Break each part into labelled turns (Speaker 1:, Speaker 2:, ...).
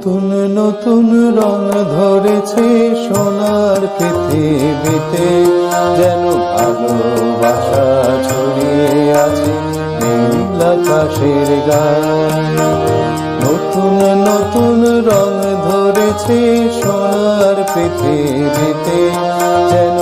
Speaker 1: নতুন নতুন রং ধরেছে সোনার পৃথিবীতে। যেন ভালোবাসা ছড়িয়ে আছে আকাশের গায়ে। নতুন নতুন রং ধরেছে সোনার পৃথিবীতে। যেন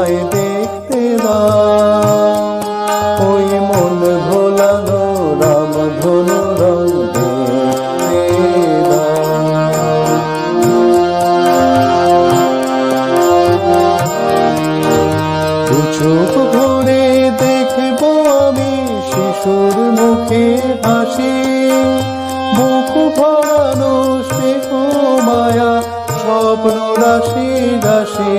Speaker 1: আমায় দেখতে দাও ওই মন ভোলানো, রাম ধনু রং চোখ দেখব আমি শিশুর মুখে হাসি বুক ভরানো স্নেহ, মায়া, স্বপ্ন, রাশি রাশি।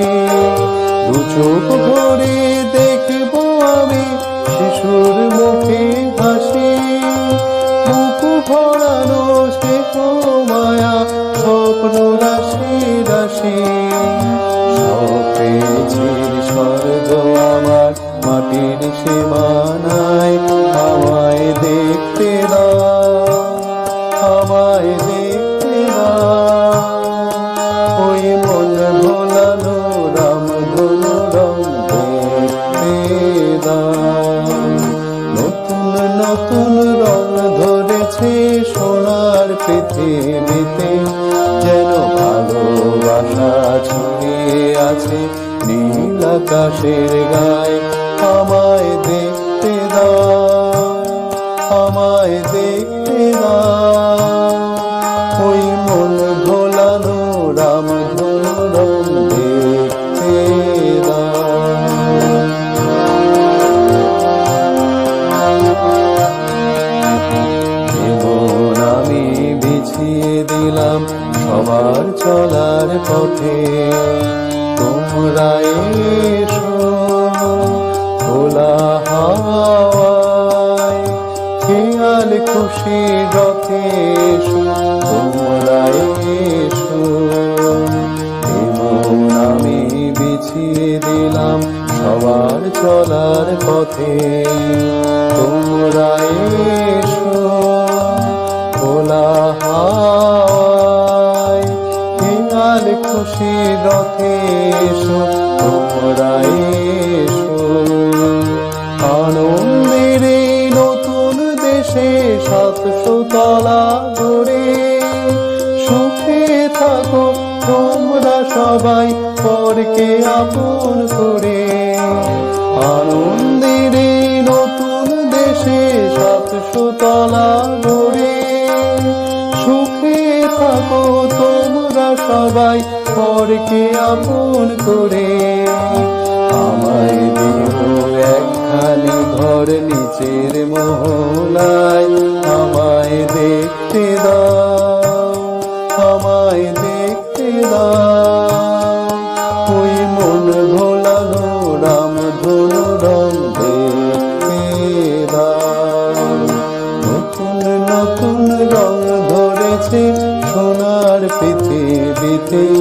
Speaker 1: দু চোখ ভরে দেখব আমি শিশুর মুখে হাসি। বুক ভরানো স্নেহ মায়া স্বপ্ন রাশি রাশি। সপেছির স্বর্গ আমার মাটির সীমানায় আমায় দেখতে দাও, আমায় আকাশের গায়ে আমায় দেখতে দাও, আমায় দেখতে দাও। ওই মন ভোলানো রাম ধনু দেখতে দাও। আমি বিছিয়ে দিলাম, সবার চলার পথে খুশি রথে তোমরা আমি বিছিয়ে দিলাম, সবার চলার পথে। তোমরা এসো, খোলা খেয়াল খুশি রথে এসো, তোমরা এসো। নতুন দেশে সাতশো তলা গড়ে সুখে থাকো তোমরা সবাই পরকে আপন করে। আনন্দের নতুন দেশে সাতশো তলা গড়ে সুখে থাকো তোমরা সবাই পরকে আপন করে। আমায় আমায় দেখতে দাও। ওই মন ভোলানো রাম ধনু রং দেখতে দাও। নতুন নতুন রং ধরেছে সোনার পৃথিবীতে।